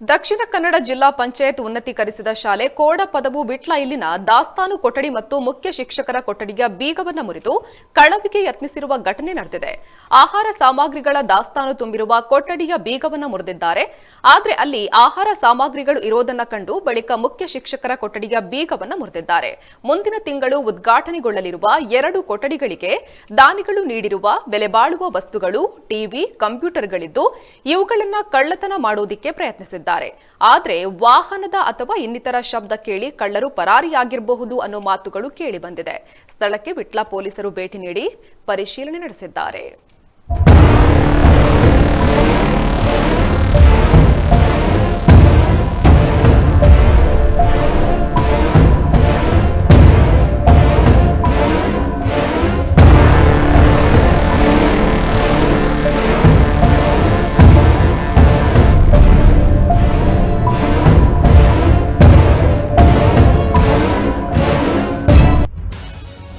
ದಕ್ಷಿಣ ಕನ್ನಡ ಜಿಲ್ಲಾ ಪಂಚಾಯತ್ ಉನ್ನತೀಕರಿಸಿದ ಶಾಲೆ ಕೋಡ ಪದವು ಬಿಟ್ಲ ಇಲ್ಲಿನ ದಾಸ್ತಾನು ಕೊಠಡಿ ಮತ್ತು ಮುಖ್ಯ ಶಿಕ್ಷಕರ ಕೊಠಡಿಯ ಬೀಗವನ್ನ ಮುರಿದು ಕಳವಿಗೆ ಯತ್ನಿಸಿರುವ ಘಟನೆ ನಡೆದಿದೆ. ಆಹಾರ ಸಾಮಗ್ರಿಗಳ ದಾಸ್ತಾನು ತುಂಬಿರುವ ಕೊಠಡಿಯ ಬೀಗವನ್ನ ಮುರಿದಿದ್ದಾರೆ. ಆದರೆ ಅಲ್ಲಿ ಆಹಾರ ಸಾಮಗ್ರಿಗಳು ಇರೋದನ್ನ ಕಂಡು ಬಳಿಕ ಮುಖ್ಯ ಶಿಕ್ಷಕರ ಕೊಠಡಿಯ ಬೀಗವನ್ನ ಮುರಿದಿದ್ದಾರೆ. ಮುಂದಿನ ತಿಂಗಳು ಉದ್ಘಾಟನೆಗೊಳ್ಳಲಿರುವ ಎರಡು ಕೊಠಡಿಗಳಿಗೆ ದಾನಿಗಳು ನೀಡಿರುವ ಬೆಲೆಬಾಳುವ ವಸ್ತುಗಳು, ಟಿವಿ, ಕಂಪ್ಯೂಟರ್ಗಳಿದ್ದು ಇವುಗಳನ್ನು ಕಳ್ಳತನ ಮಾಡೋದಿಕ್ಕೆ ಪ್ರಯತ್ನಿಸಿದ್ದಾರೆ. ಆದ್ರೆ ವಾಹನದ ಅಥವಾ ಇನ್ನಿತರ ಶಬ್ದ ಕೇಳಿ ಕಳ್ಳರು ಪರಾರಿಯಾಗಿರಬಹುದು ಅನ್ನೋ ಮಾತುಗಳು ಕೇಳಿ ಬಂದಿದೆ. ಸ್ಥಳಕ್ಕೆ ವಿಟ್ಲ ಪೊಲೀಸರು ಭೇಟಿ ನೀಡಿ ಪರಿಶೀಲನೆ ನಡೆಸಿದ್ದಾರೆ.